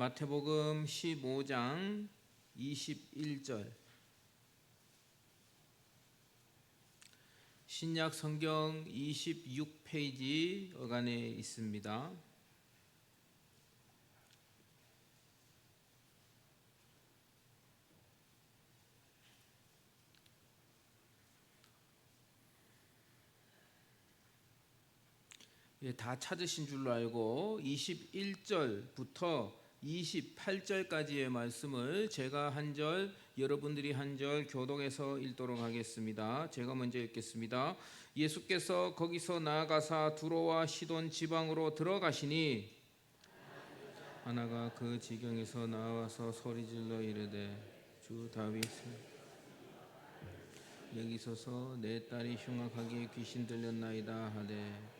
마태복음 15장 21절 신약 성경 26페이지 어간에 있습니다. 예, 다 찾으신 줄로 알고 21절부터 28절까지의 말씀을 제가 한 절, 여러분들이 한 절 교독해서 읽도록 하겠습니다. 제가 먼저 읽겠습니다. 예수께서 거기서 나아가사 두로와 시돈 지방으로 들어가시니 하나가 그 지경에서 나와서 소리질러 이르되 주 다윗을 여기 서서 내 딸이 흉악하게 귀신 들렸나이다 하되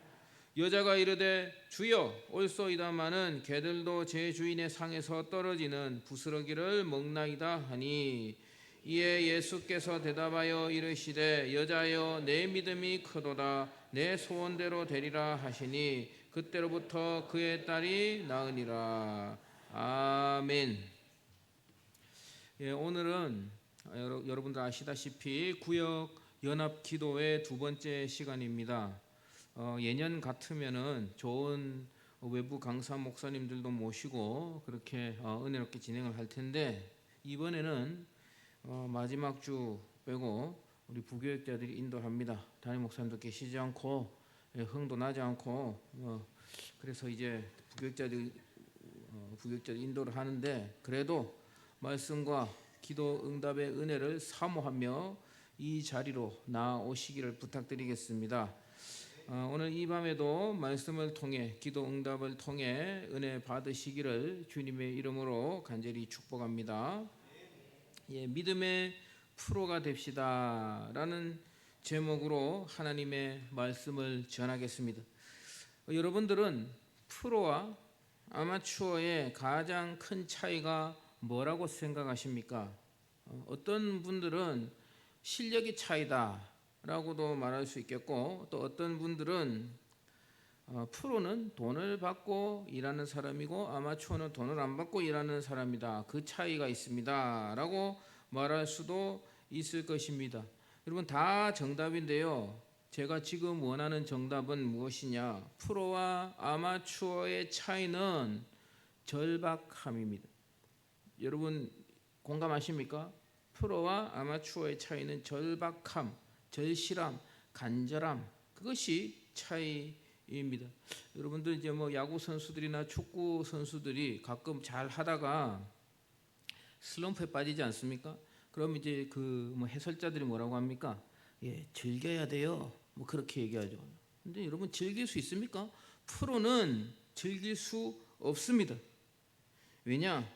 여자가 이르되 주여 올소이다마는 개들도 제 주인의 상에서 떨어지는 부스러기를 먹나이다 하니 이에 예수께서 대답하여 이르시되 여자여 내 믿음이 크도다 내 소원대로 되리라 하시니 그때로부터 그의 딸이 나으니라 아멘. 예, 오늘은 여러분들 아시다시피 구역 연합 기도의 두 번째 시간입니다. 어, 예년 같으면은 좋은 외부 강사 목사님들도 모시고 그렇게 어, 은혜롭게 진행을 할 텐데 이번에는 어, 마지막 주 빼고 우리 부교육자들이 인도합니다. 담임 목사님도 계시지 않고 예, 흥도 나지 않고 어, 그래서 이제 부교육자들 어, 부교육자들 인도를 하는데 그래도 말씀과 기도 응답의 은혜를 사모하며 이 자리로 나오시기를 부탁드리겠습니다. 어, 오늘 이 밤에도 말씀을 통해 기도 응답을 통해 은혜 받으시기를 주님의 이름으로 간절히 축복합니다. 예, 믿음의 프로가 됩시다라는 제목으로 하나님의 말씀을 전하겠습니다. 어, 여러분들은 프로와 아마추어의 가장 큰 차이가 뭐라고 생각하십니까? 어, 어떤 분들은 실력의 차이다. 라고도 말할 수 있겠고 또 어떤 분들은 어, 프로는 돈을 받고 일하는 사람이고 아마추어는 돈을 안 받고 일하는 사람이다. 그 차이가 있습니다. 라고 말할 수도 있을 것입니다. 여러분 다 정답인데요. 제가 지금 원하는 정답은 무엇이냐? 프로와 아마추어의 차이는 절박함입니다. 여러분 공감하십니까? 프로와 아마추어의 차이는 절박함. 절실함, 간절함 그것이 차이입니다. 여러분들 이제 뭐 야구 선수들이나 축구 선수들이 가끔 잘 하다가 슬럼프에 빠지지 않습니까? 그럼 이제 그 뭐 해설자들이 뭐라고 합니까? 예, 즐겨야 돼요. 뭐 그렇게 얘기하죠. 근데 여러분 즐길 수 있습니까? 프로는 즐길 수 없습니다. 왜냐?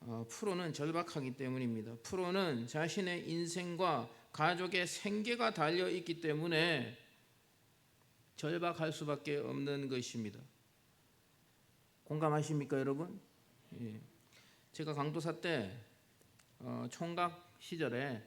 어, 프로는 절박하기 때문입니다. 프로는 자신의 인생과 가족의 생계가 달려 있기 때문에 절박할 수밖에 없는 것입니다. 공감하십니까, 여러분? 예. 제가 강도사 때 어, 총각 시절에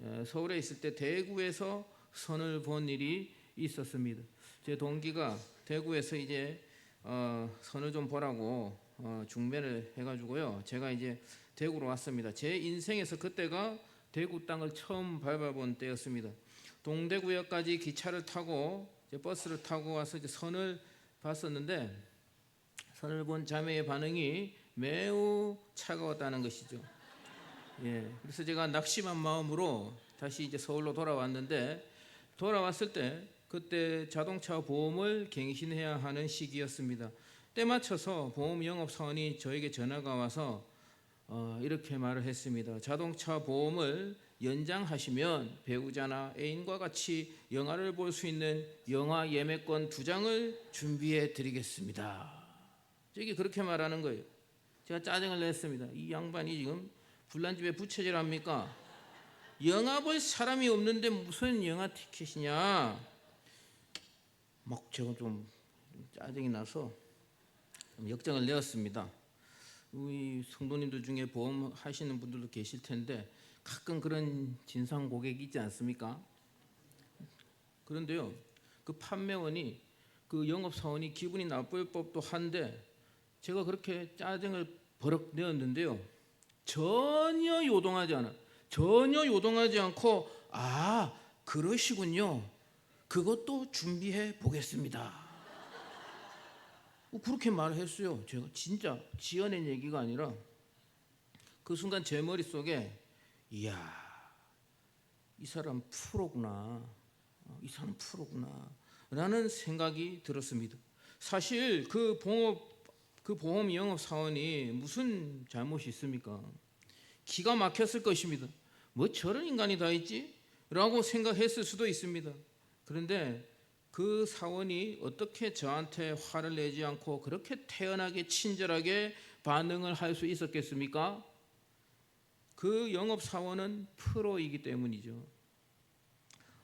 에, 서울에 있을 때 대구에서 선을 본 일이 있었습니다. 제 동기가 대구에서 이제 어, 선을 좀 보라고 어, 중매를 해가지고요. 제가 이제 대구로 왔습니다. 제 인생에서 그때가 대구 땅을 처음 밟아본 때였습니다. 동대구역까지 기차를 타고 버스를 타고 와서 선을 봤었는데 선을 본 자매의 반응이 매우 차가웠다는 것이죠. 예, 그래서 제가 낙심한 마음으로 다시 이제 서울로 돌아왔는데 돌아왔을 때 그때 자동차 보험을 갱신해야 하는 시기였습니다. 때 맞춰서 보험 영업 사원이 저에게 전화가 와서 어, 이렇게 말을 했습니다. 자동차 보험을 연장하시면 배우자나 애인과 같이 영화를 볼 수 있는 영화 예매권 두 장을 준비해 드리겠습니다. 저게 그렇게 말하는 거예요. 제가 짜증을 냈습니다. 이 양반이 지금 불난집에 부채질합니까? 영화 볼 사람이 없는데 무슨 영화 티켓이냐? 막 제가 좀 짜증이 나서 좀 역정을 내었습니다. 우리 성도님들 중에 보험 하시는 분들도 계실 텐데 가끔 그런 진상 고객이 있지 않습니까? 그런데요, 그 판매원이 그 영업 사원이 기분이 나쁠 법도 한데 제가 그렇게 짜증을 버럭 내었는데요, 전혀 요동하지 않아, 전혀 요동하지 않고 아 그러시군요. 그것도 준비해 보겠습니다. 어, 그렇게 말했어요. 제가 진짜 지어낸 얘기가 아니라 그 순간 제 머릿속에 이야 이 사람 프로구나 어, 이 사람 프로구나 라는 생각이 들었습니다. 사실 그 봉업 그 보험 영업 사원이 무슨 잘못이 있습니까? 기가 막혔을 것입니다. 뭐 저런 인간이 다 있지? 라고 생각했을 수도 있습니다. 그런데 그 사원이 어떻게 저한테 화를 내지 않고 그렇게 태연하게 친절하게 반응을 할 수 있었겠습니까? 그 영업 사원은 프로이기 때문이죠.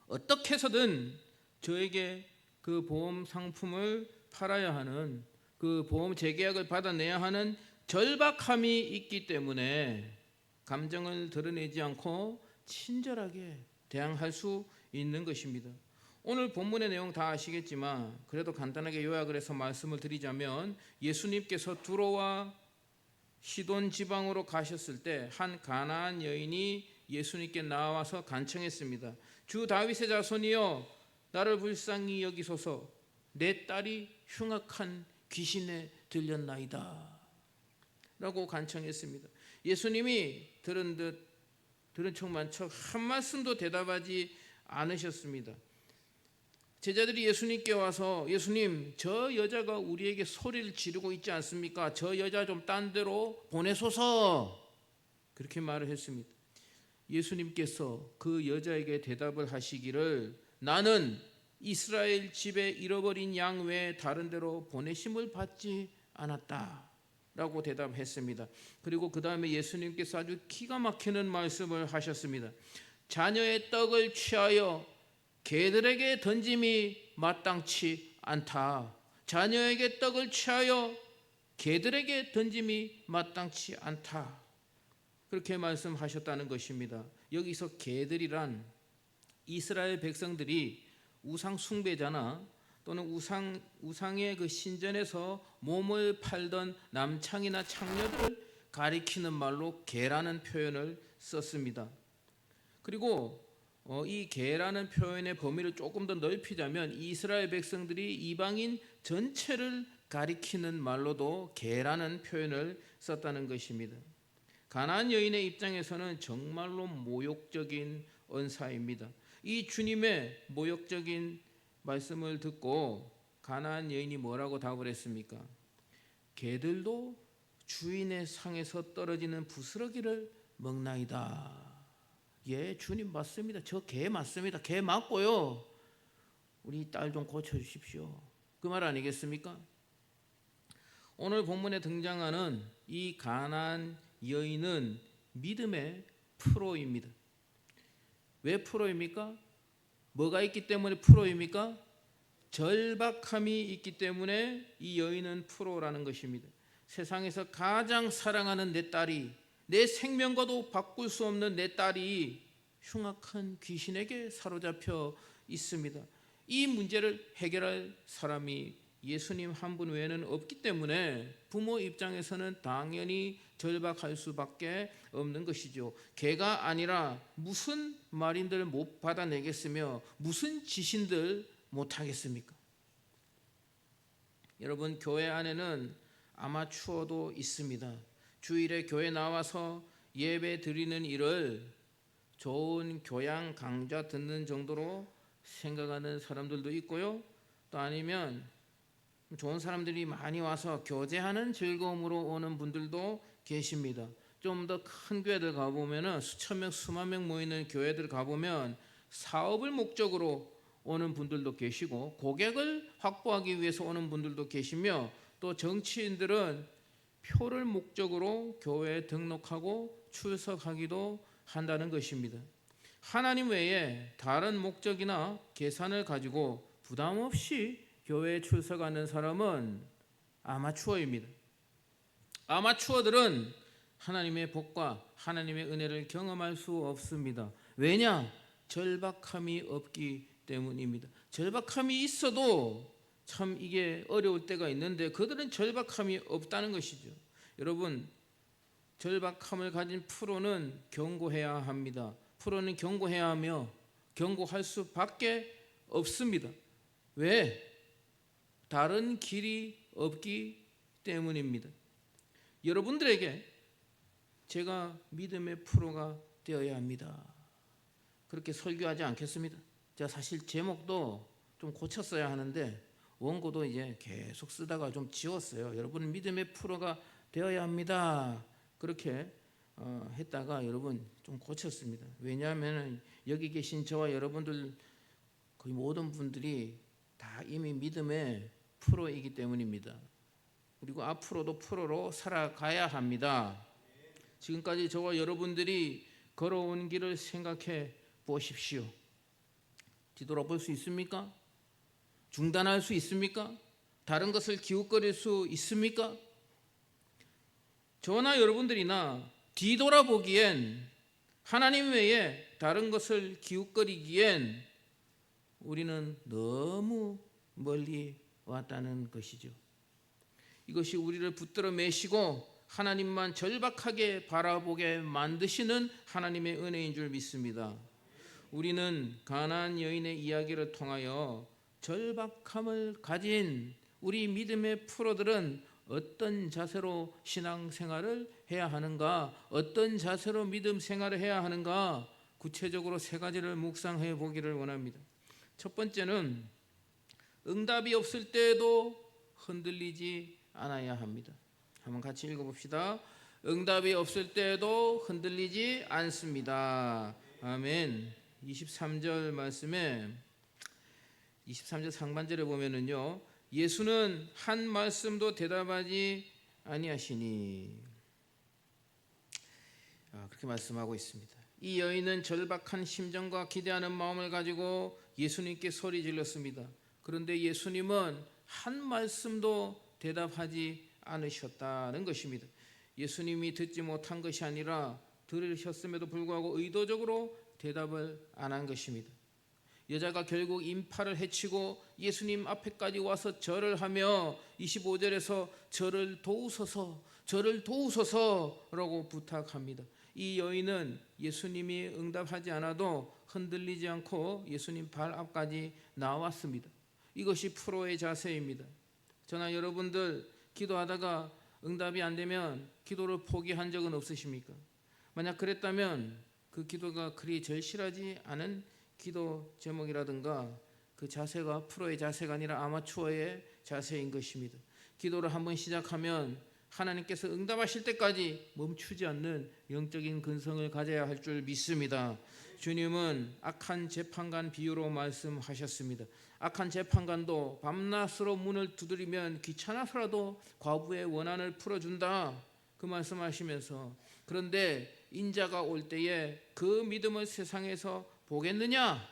어떻게 해서든 저에게 그 보험 상품을 팔아야 하는 그 보험 재계약을 받아내야 하는 절박함이 있기 때문에 감정을 드러내지 않고 친절하게 대항할 수 있는 것입니다. 오늘 본문의 내용 다 아시겠지만 그래도 간단하게 요약을 해서 말씀을 드리자면 예수님께서 두로와 시돈 지방으로 가셨을 때 한 가나안 여인이 예수님께 나와서 간청했습니다. 주 다윗의 자손이여 나를 불쌍히 여기소서 내 딸이 흉악한 귀신에 들렸나이다. 라고 간청했습니다. 예수님이 들은 듯 들은 척만 척 한 말씀도 대답하지 않으셨습니다. 제자들이 예수님께 와서 예수님 저 여자가 우리에게 소리를 지르고 있지 않습니까? 저 여자 좀 딴 데로 보내소서 그렇게 말을 했습니다. 예수님께서 그 여자에게 대답을 하시기를 나는 이스라엘 집에 잃어버린 양 외에 다른 데로 보내심을 받지 않았다 라고 대답했습니다. 그리고 그 다음에 예수님께서 아주 기가 막히는 말씀을 하셨습니다. 자녀의 떡을 취하여 개들에게 던짐이 마땅치 않다. 자녀에게 떡을 취하여 개들에게 던짐이 마땅치 않다. 그렇게 말씀하셨다는 것입니다. 여기서 개들이란 이스라엘 백성들이 우상 숭배자나 또는 우상 우상의 그 신전에서 몸을 팔던 남창이나 창녀들을 가리키는 말로 개라는 표현을 썼습니다. 그리고 어, 이 개라는 표현의 범위를 조금 더 넓히자면 이스라엘 백성들이 이방인 전체를 가리키는 말로도 개라는 표현을 썼다는 것입니다. 가나안 여인의 입장에서는 정말로 모욕적인 언사입니다. 이 주님의 모욕적인 말씀을 듣고 가나안 여인이 뭐라고 답을 했습니까? 개들도 주인의 상에서 떨어지는 부스러기를 먹나이다. 예, 주님 맞습니다. 저 개 맞습니다. 개 맞고요. 우리 딸 좀 고쳐 주십시오. 그 말 아니겠습니까? 오늘 본문에 등장하는 이 가난 여인은 믿음의 프로입니다. 왜 프로입니까? 뭐가 있기 때문에 프로입니까? 절박함이 있기 때문에 이 여인은 프로라는 것입니다. 세상에서 가장 사랑하는 내 딸이 내 생명과도 바꿀 수 없는 내 딸이 흉악한 귀신에게 사로잡혀 있습니다. 이 문제를 해결할 사람이 예수님 한 분 외에는 없기 때문에 부모 입장에서는 당연히 절박할 수밖에 없는 것이죠. 개가 아니라 무슨 말인들 못 받아내겠으며 무슨 지신들 못 하겠습니까? 여러분 교회 안에는 아마추어도 있습니다. 주일에 교회 나와서 예배 드리는 일을 좋은 교양 강좌 듣는 정도로 생각하는 사람들도 있고요. 또 아니면 좋은 사람들이 많이 와서 교제하는 즐거움으로 오는 분들도 계십니다. 좀 더 큰 교회들 가보면은 수천 명, 수만 명 모이는 교회들 가보면 사업을 목적으로 오는 분들도 계시고 고객을 확보하기 위해서 오는 분들도 계시며 또 정치인들은 표를 목적으로 교회에 등록하고 출석하기도 한다는 것입니다. 하나님 외에 다른 목적이나 계산을 가지고 부담 없이 교회에 출석하는 사람은 아마추어입니다. 아마추어들은 하나님의 복과 하나님의 은혜를 경험할 수 없습니다. 왜냐? 절박함이 없기 때문입니다. 절박함이 있어도 참 이게 어려울 때가 있는데 그들은 절박함이 없다는 것이죠. 여러분 절박함을 가진 프로는 경고해야 합니다. 프로는 경고해야 하며 경고할 수밖에 없습니다. 왜? 다른 길이 없기 때문입니다. 여러분들에게 제가 믿음의 프로가 되어야 합니다. 그렇게 설교하지 않겠습니다. 제가 사실 제목도 좀 고쳤어야 하는데 원고도 이제 계속 쓰다가 좀 지웠어요. 여러분 믿음의 프로가 되어야 합니다. 그렇게 어, 했다가 여러분 좀 고쳤습니다. 왜냐하면 여기 계신 저와 여러분들 거의 모든 분들이 다 이미 믿음의 프로이기 때문입니다. 그리고 앞으로도 프로로 살아가야 합니다. 지금까지 저와 여러분들이 걸어온 길을 생각해 보십시오. 뒤돌아볼 수 있습니까? 중단할 수 있습니까? 다른 것을 기웃거릴 수 있습니까? 저나 여러분들이나 뒤돌아보기엔 하나님 외에 다른 것을 기웃거리기엔 우리는 너무 멀리 왔다는 것이죠. 이것이 우리를 붙들어 매시고 하나님만 절박하게 바라보게 만드시는 하나님의 은혜인 줄 믿습니다. 우리는 가나안 여인의 이야기를 통하여 절박함을 가진 우리 믿음의 프로들은 어떤 자세로 신앙 생활을 해야 하는가, 어떤 자세로 믿음 생활을 해야 하는가, 구체적으로 세 가지를 묵상해 보기를 원합니다. 첫 번째는 응답이 없을 때에도 흔들리지 않아야 합니다. 한번 같이 읽어봅시다. 응답이 없을 때에도 흔들리지 않습니다. 아멘. 23절 말씀에 23절 상반절에 보면은요. 예수는 한 말씀도 대답하지 아니하시니 아, 그렇게 말씀하고 있습니다. 이 여인은 절박한 심정과 기대하는 마음을 가지고 예수님께 소리 질렀습니다. 그런데 예수님은 한 말씀도 대답하지 않으셨다는 것입니다. 예수님이 듣지 못한 것이 아니라 들으셨음에도 불구하고 의도적으로 대답을 안 한 것입니다. 여자가 결국 인파를 해치고 예수님 앞에까지 와서 절을 하며 25절에서 저를 도우소서 저를 도우소서라고 부탁합니다. 이 여인은 예수님이 응답하지 않아도 흔들리지 않고 예수님 발 앞까지 나왔습니다. 이것이 프로의 자세입니다. 저나 여러분들 기도하다가 응답이 안 되면 기도를 포기한 적은 없으십니까? 만약 그랬다면 그 기도가 그리 절실하지 않은 기도 제목이라든가 그 자세가 프로의 자세가 아니라 아마추어의 자세인 것입니다. 기도를 한번 시작하면 하나님께서 응답하실 때까지 멈추지 않는 영적인 근성을 가져야 할 줄 믿습니다. 주님은 악한 재판관 비유로 말씀하셨습니다. 악한 재판관도 밤낮으로 문을 두드리면 귀찮아서라도 과부의 원한을 풀어준다. 그 말씀하시면서 그런데 인자가 올 때에 그 믿음을 세상에서 보겠느냐?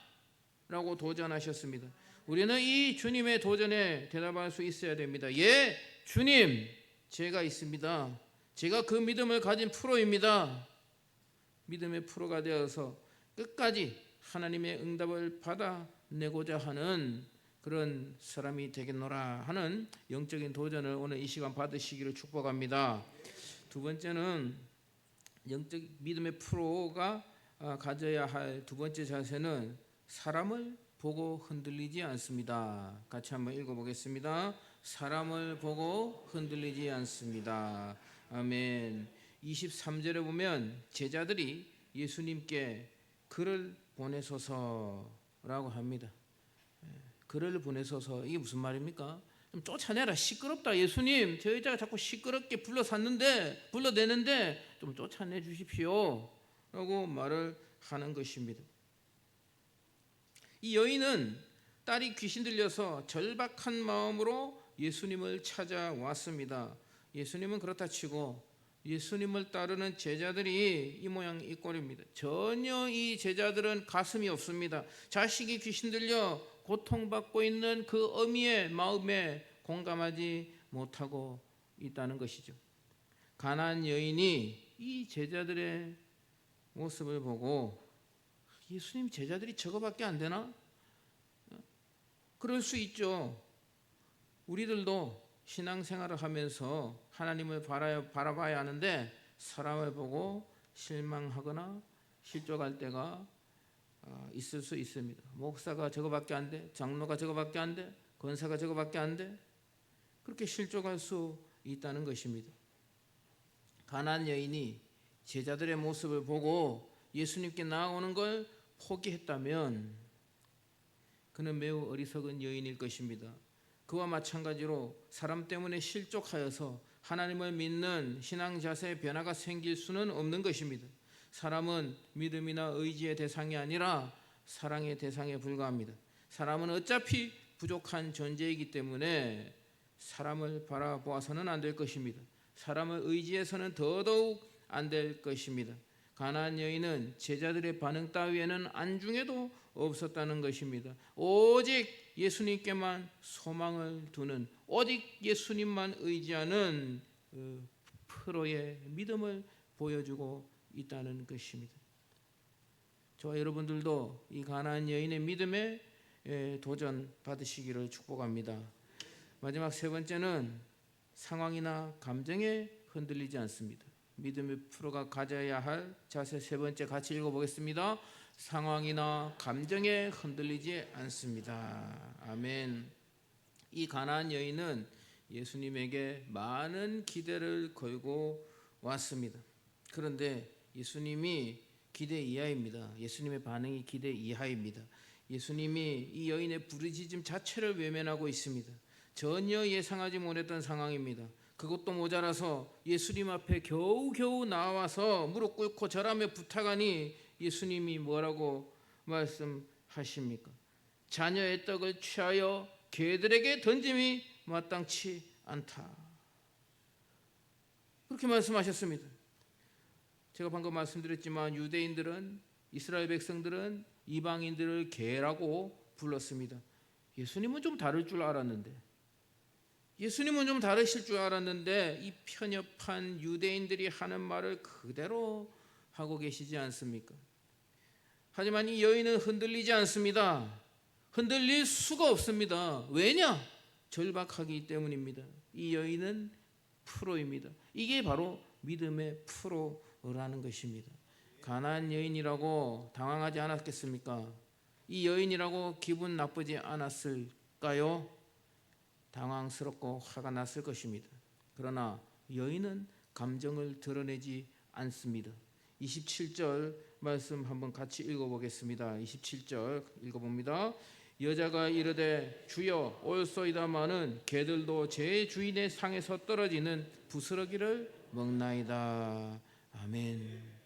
라고 도전하셨습니다. 우리는 이 주님의 도전에 대답할 수 있어야 됩니다. 예, 주님, 제가 있습니다. 제가 그 믿음을 가진 프로입니다. 믿음의 프로가 되어서 끝까지 하나님의 응답을 받아내고자 하는 그런 사람이 되겠노라 하는 영적인 도전을 오늘 이 시간 받으시기를 축복합니다. 두 번째는 영적 믿음의 프로가 아, 가져야 할 두 번째 자세는 사람을 보고 흔들리지 않습니다. 같이 한번 읽어보겠습니다. 사람을 보고 흔들리지 않습니다. 아멘. 23절에 보면 제자들이 예수님께 글을 보내소서라고 합니다. 예, 글을 보내소서 이게 무슨 말입니까? 좀 쫓아내라 시끄럽다 예수님 저 여자가 자꾸 시끄럽게 불러샀는데 불러대는데 좀 쫓아내 주십시오 라고 말을 하는 것입니다. 이 여인은 딸이 귀신 들려서 절박한 마음으로 예수님을 찾아왔습니다. 예수님은 그렇다 치고 예수님을 따르는 제자들이 이 모양 이 꼴입니다. 전혀 이 제자들은 가슴이 없습니다. 자식이 귀신 들려 고통받고 있는 그 어미의 마음에 공감하지 못하고 있다는 것이죠. 가난 여인이 이 제자들의 모습을 보고 예수님 제자들이 저거밖에 안 되나? 그럴 수 있죠. 우리들도 신앙생활을 하면서 하나님을 바라, 바라봐야 하는데 사람을 보고 실망하거나 실족할 때가 아, 있을 수 있습니다. 목사가 저거밖에 안 돼, 장로가 저거밖에 안 돼, 권사가 저거밖에 안 돼. 그렇게 실족할 수 있다는 것입니다. 가난 여인이 제자들의 모습을 보고 예수님께 나아오는 걸 포기했다면 그는 매우 어리석은 여인일 것입니다. 그와 마찬가지로 사람 때문에 실족하여서 하나님을 믿는 신앙 자세의 변화가 생길 수는 없는 것입니다. 사람은 믿음이나 의지의 대상이 아니라 사랑의 대상에 불과합니다. 사람은 어차피 부족한 존재이기 때문에 사람을 바라보아서는 안 될 것입니다. 사람을 의지해서는 더더욱 안 될 것입니다. 가나안 여인은 제자들의 반응 따위에는 안중에도 없었다는 것입니다. 오직 예수님께만 소망을 두는 오직 예수님만 의지하는 그 프로의 믿음을 보여주고 있다는 것입니다. 저와 여러분들도 이 가나안 여인의 믿음에 예, 도전 받으시기를 축복합니다. 마지막 세 번째는 상황이나 감정에 흔들리지 않습니다. 믿음의 프로가 가져야 할 자세 세 번째 같이 읽어보겠습니다. 상황이나 감정에 흔들리지 않습니다. 아멘. 이 가나안 여인은 예수님에게 많은 기대를 걸고 왔습니다. 그런데 예수님이 기대 이하입니다. 예수님의 반응이 기대 이하입니다. 예수님이 이 여인의 부르짖음 자체를 외면하고 있습니다. 전혀 예상하지 못했던 상황입니다. 그것도 모자라서 예수님 앞에 겨우겨우 나와서 무릎 꿇고 절하며 부탁하니 예수님이 뭐라고 말씀하십니까? 자녀의 떡을 취하여 개들에게 던짐이 마땅치 않다. 그렇게 말씀하셨습니다. 제가 방금 말씀드렸지만 유대인들은 이스라엘 백성들은 이방인들을 개라고 불렀습니다. 예수님은 좀 다를 줄 알았는데 예수님은 좀 다르실 줄 알았는데 이 편협한 유대인들이 하는 말을 그대로 하고 계시지 않습니까? 하지만 이 여인은 흔들리지 않습니다. 흔들릴 수가 없습니다. 왜냐? 절박하기 때문입니다. 이 여인은 프로입니다. 이게 바로 믿음의 프로라는 것입니다. 가난 여인이라고 당황하지 않았겠습니까? 이 여인이라고 기분 나쁘지 않았을까요? 당황스럽고 화가 났을 것입니다. 그러나 여인은 감정을 드러내지 않습니다. 27절 말씀 한번 같이 읽어보겠습니다. 27절 읽어봅니다. 여자가 이르되 주여 올소이다마는 개들도 제 주인의 상에서 떨어지는 부스러기를 먹나이다. 아멘.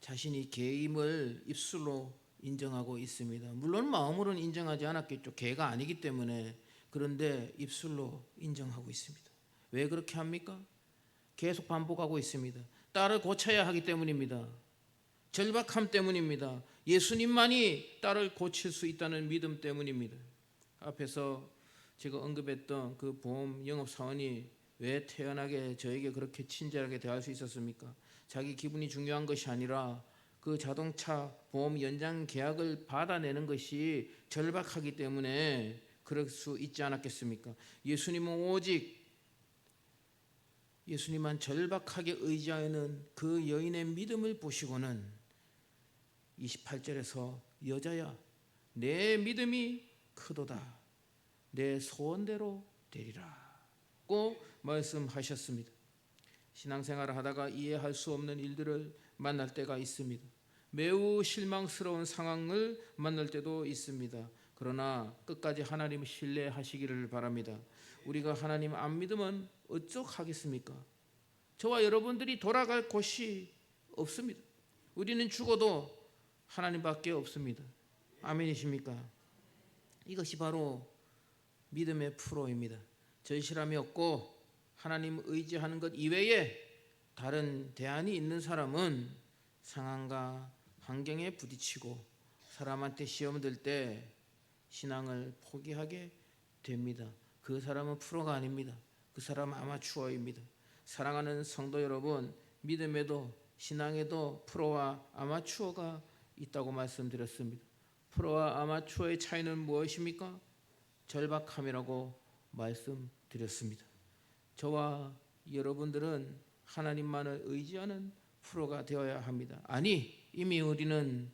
자신이 개임을 입술로 인정하고 있습니다. 물론 마음으로는 인정하지 않았겠죠. 개가 아니기 때문에 그런데 입술로 인정하고 있습니다. 왜 그렇게 합니까? 계속 반복하고 있습니다. 딸을 고쳐야 하기 때문입니다. 절박함 때문입니다. 예수님만이 딸을 고칠 수 있다는 믿음 때문입니다. 앞에서 제가 언급했던 그 보험 영업 사원이 왜 태연하게 저에게 그렇게 친절하게 대할 수 있었습니까? 자기 기분이 중요한 것이 아니라 그 자동차 보험 연장 계약을 받아내는 것이 절박하기 때문에 그럴 수 있지 않았겠습니까? 예수님은 오직 예수님만 절박하게 의지하는 그 여인의 믿음을 보시고는 28절에서 여자야 내 믿음이 크도다 내 소원대로 되리라고 말씀하셨습니다. 신앙생활을 하다가 이해할 수 없는 일들을 만날 때가 있습니다. 매우 실망스러운 상황을 만날 때도 있습니다. 그러나 끝까지 하나님을 신뢰하시기를 바랍니다. 우리가 하나님 안 믿으면 어쩌 하겠습니까? 저와 여러분들이 돌아갈 곳이 없습니다. 우리는 죽어도 하나님밖에 없습니다. 아멘이십니까? 이것이 바로 믿음의 프로입니다. 절실함이 없고 하나님 의지하는 것 이외에 다른 대안이 있는 사람은 상황과 환경에 부딪히고 사람한테 시험 들때 신앙을 포기하게 됩니다. 그 사람은 프로가 아닙니다. 그 사람은 아마추어입니다. 사랑하는 성도 여러분, 믿음에도 신앙에도 프로와 아마추어가 있다고 말씀드렸습니다. 프로와 아마추어의 차이는 무엇입니까? 절박함이라고 말씀드렸습니다. 저와 여러분들은 하나님만을 의지하는 프로가 되어야 합니다. 아니, 이미 우리는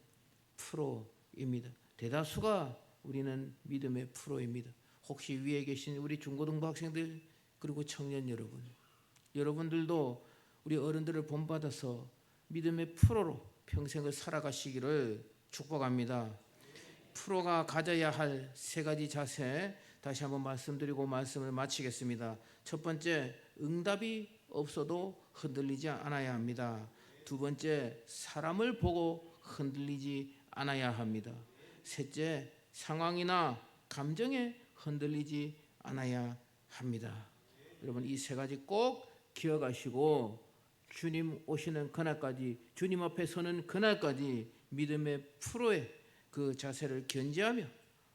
프로입니다. 대다수가 우리는 믿음의 프로입니다. 혹시 위에 계신 우리 중고등부 학생들 그리고 청년 여러분, 여러분들도 우리 어른들을 본받아서 믿음의 프로로 평생을 살아가시기를 축복합니다. 프로가 가져야 할 세 가지 자세 다시 한번 말씀드리고 말씀을 마치겠습니다. 첫 번째, 응답이 없어도 흔들리지 않아야 합니다. 두 번째, 사람을 보고 흔들리지 않아야 합니다. 셋째, 상황이나 감정에 흔들리지 않아야 합니다. 여러분 이 세 가지 꼭 기억하시고 주님 오시는 그날까지 주님 앞에 서는 그날까지 믿음의 프로의 그 자세를 견지하며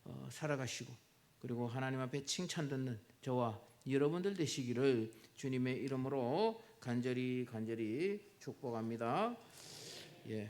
어, 살아가시고 그리고 하나님 앞에 칭찬 듣는 저와 여러분들 되시기를 주님의 이름으로 간절히 간절히 축복합니다. 예.